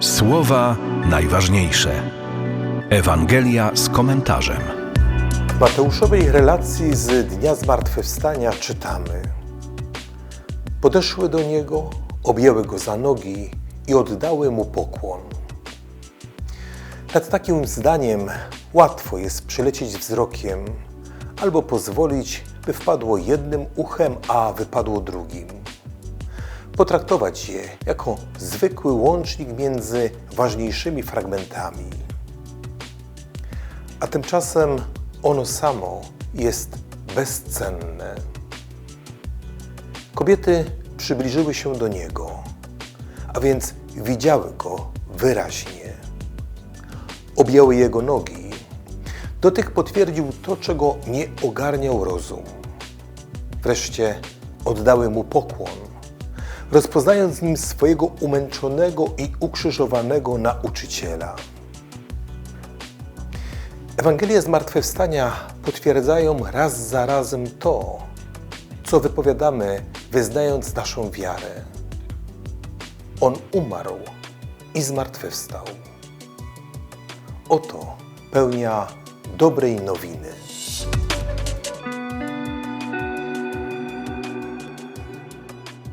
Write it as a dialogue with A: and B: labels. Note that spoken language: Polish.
A: Słowa najważniejsze. Ewangelia z komentarzem.
B: W Mateuszowej relacji z Dnia Zmartwychwstania czytamy Podeszły do Niego, objęły Go za nogi i oddały Mu pokłon. Nad takim zdaniem łatwo jest przylecieć wzrokiem albo pozwolić, by wpadło jednym uchem, a wypadło drugim. Potraktować je jako zwykły łącznik między ważniejszymi fragmentami. A tymczasem ono samo jest bezcenne. Kobiety przybliżyły się do niego, a więc widziały go wyraźnie. Objęły jego nogi. Dotyk potwierdził to, czego nie ogarniał rozum. Wreszcie oddały mu pokłon, rozpoznając w nim swojego umęczonego i ukrzyżowanego nauczyciela. Ewangelie Zmartwychwstania potwierdzają raz za razem to, co wypowiadamy, wyznając naszą wiarę. On umarł i zmartwychwstał. Oto pełnia dobrej nowiny.